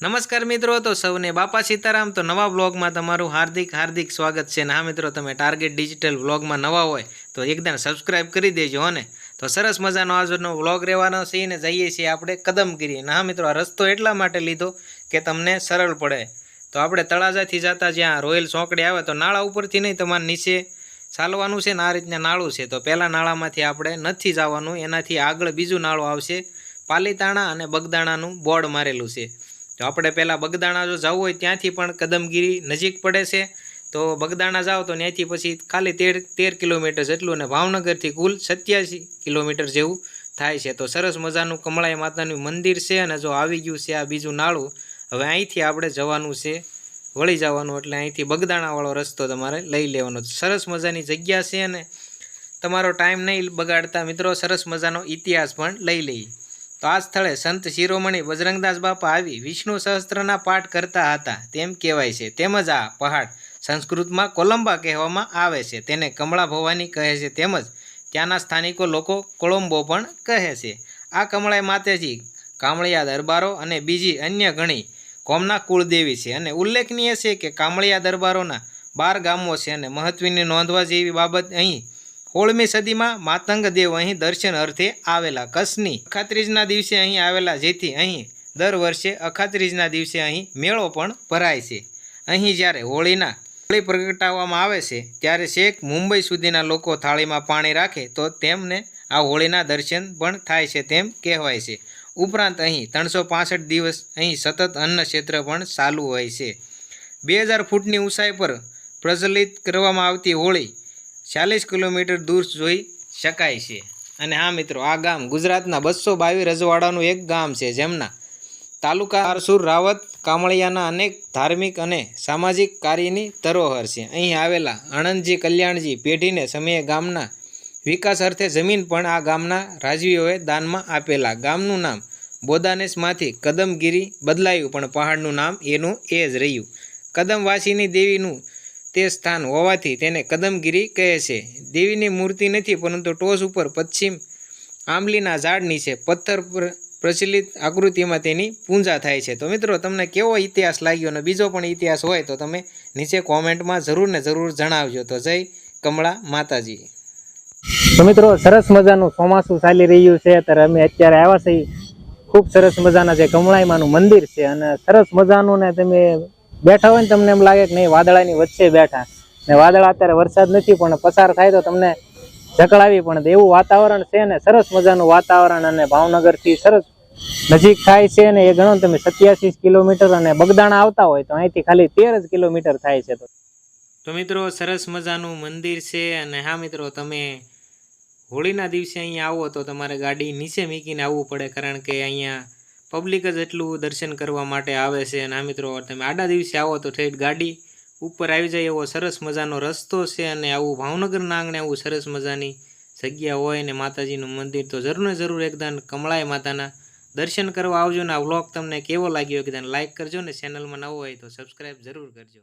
નમસ્કાર મિત્રો, તો સૌને બાપા સીતારામ. તો નવા બ્લોગમાં તમારું હાર્દિક હાર્દિક સ્વાગત છે. ને હા મિત્રો, તમે ટાર્ગેટ ડિજિટલ બ્લોગમાં નવા હોય, તો એકદમ સબસ્ક્રાઇબ કરી દેજો હોને તો સરસ મજાનો આજનો વ્લોગ રહેવાનો છે ને જઈએ છીએ આપણે કદમગીરી ને હા મિત્રો, આ રસ્તો એટલા માટે લીધો કે તમને સરળ પડે. તો આપણે તળાજાથી જતા જ્યાં રોયલ ચોકડી આવે, તો નાળા ઉપરથી નહીં તમારે નીચે ચાલવાનું છે ને આ રીતના નાળું છે. તો પહેલાં નાળામાંથી આપણે નથી જવાનું, એનાથી આગળ બીજું નાળું આવશે. પાલીતાણા અને બગદાણાનું બોર્ડ મારેલું છે. તો આપણે પહેલાં બગદાણા જો જવું હોય ત્યાંથી પણ કદમગીરી નજીક પડે છે. તો બગદાણા જાઓ તો ત્યાંથી પછી ખાલી તેર તેર કિલોમીટર જેટલું અને ભાવનગરથી કુલ સત્યાસી કિલોમીટર જેવું થાય છે. તો સરસ મજાનું કમળાઈ માતાનું મંદિર છે અને જો આવી ગયું છે આ બીજું નાળું, હવે અહીંથી આપણે જવાનું છે, વળી જવાનું એટલે અહીંથી બગદાણાવાળો રસ્તો તમારે લઈ લેવાનો. સરસ મજાની જગ્યા છે અને તમારો ટાઈમ નહીં બગાડતા મિત્રો, સરસ મજાનો ઇતિહાસ પણ લઈ લઈએ. તો આ સ્થળે સંત શિરોમણી બજરંગદાસ બાપા આવી વિષ્ણુ સહસ્ત્રના પાઠ કરતા હતા. તેમ કહેવાય છે. તેમજ આ પહાડ સંસ્કૃતમાં કોલંબા કહેવામાં આવે છે. તેને કમળા ભવાની કહે છે. તેમજ ત્યાંના સ્થાનિકો લોકો કોલંબો પણ કહે છે. આ કમળાઈ માતેજી કામળિયા દરબારો અને બીજી અન્ય ઘણી કોમના કુળદેવી છે. અને ઉલ્લેખનીય છે કે કામળિયા દરબારોના બાર ગામો છે અને મહત્વની નોંધવા જેવી બાબત અહીં સોળમી સદીમાં માતંગદેવ અહીં દર્શન અર્થે આવેલા. કચ્છની અખાત્રીજના દિવસે અહીં આવેલા, જેથી અહીં દર વર્ષે અખાત્રીજના દિવસે અહીં મેળો પણ ભરાય છે. અહીં જ્યારે હોળીના હોળી પ્રગટાવવામાં આવે છે, ત્યારે શેખ મુંબઈ સુધીના લોકો થાળીમાં પાણી રાખે, તો તેમને આ હોળીના દર્શન પણ થાય છે તેમ કહેવાય છે. ઉપરાંત અહીં ત્રણસો દિવસ અહીં સતત અન્ન ક્ષેત્ર પણ ચાલુ હોય છે. બે હજાર ફૂટની ઊંચાઈ પર પ્રચલિત કરવામાં આવતી હોળી ચાલીસ કિલોમીટર દૂર જોઈ શકાય છે. અને હા મિત્રો, આ ગામ ગુજરાતના બસો બાવીસ રજવાડાનું એક ગામ છે, જેમના તાલુકા આરસુર, રાવત, કામળિયાના અનેક ધાર્મિક અને સામાજિક કાર્યની ધરોહર છે. અહીં આવેલા આણંદજી કલ્યાણજી પેઢીને સમયે ગામના વિકાસ અર્થે જમીન પણ આ ગામના રાજવીઓએ દાનમાં આપેલા. ગામનું નામ બોદાનેશમાંથી કદમગીરી બદલાયું, પણ પહાડનું નામ એનું એ જ રહ્યું. કદમવાસીની દેવીનું તે સ્થાન હોવાથી તેને કદમગીરી કહે છે. દેવીની મૂર્તિ નથી, પરંતુ ટોચ ઉપર પશ્ચિમ આંબલીના ઝાડ નીચે પથ્થર પર પ્રચલિત આકૃતિમાં તેની પૂજા થાય છે. તો મિત્રો, તમને કેવો ઇતિહાસ લાગ્યો અને બીજો પણ ઇતિહાસ હોય તો તમે નીચે કોમેન્ટમાં જરૂર ને જરૂર જણાવજો. તો જય કમળા માતાજી. તો મિત્રો, સરસ મજાનું ચોમાસું ચાલી રહ્યું છે. ત્યારે અમે અત્યારે આવ્યા છીએ. ખૂબ સરસ મજાના જે કમળાઈમાનું મંદિર છે અને સરસ મજાનું ને તમે બેઠા હોય ને તમને એમ લાગે કે નહીં, વાદળાની વચ્ચે બેઠા. ને વાદળા અત્યારે વરસાદ નથી, પણ પસાર થાય તો તમને જકળાવી પણ એવું વાતાવરણ છે ને, સરસ મજાનું વાતાવરણ અને ભાવનગરથી સરસ નજીક થાય છે ને, એ ગણો તમે સત્યાસી કિલોમીટર અને બગદાણા આવતા હોય તો અહીંથી ખાલી તેર જ કિલોમીટર થાય છે તો. તો મિત્રો, સરસ મજાનું મંદિર છે અને હા મિત્રો, તમે હોળીના દિવસે અહીંયા આવો તો તમારે ગાડી નીચે મૂકીને આવવું પડે, કારણ કે અહીંયા પબ્લિક જ એટલું દર્શન કરવા માટે આવે છે. અને આ મિત્રો, તમે આડા દિવસે આવો તો ઠેઠ ગાડી. ઉપર આવી જાય એવો સરસ મજાનો રસ્તો છે અને આવું ભાવનગરના આંગણે આવું સરસ મજાની જગ્યા હોય ને માતાજીનું મંદિર, તો જરૂરને જરૂર એકદમ કમળાય માતાના દર્શન કરવા આવજો ને આ વ્લોગ તમને કેવો લાગ્યો એકદમ લાઈક કરજો ને ચેનલમાં નવો હોય તો સબસ્ક્રાઈબ જરૂર કરજો.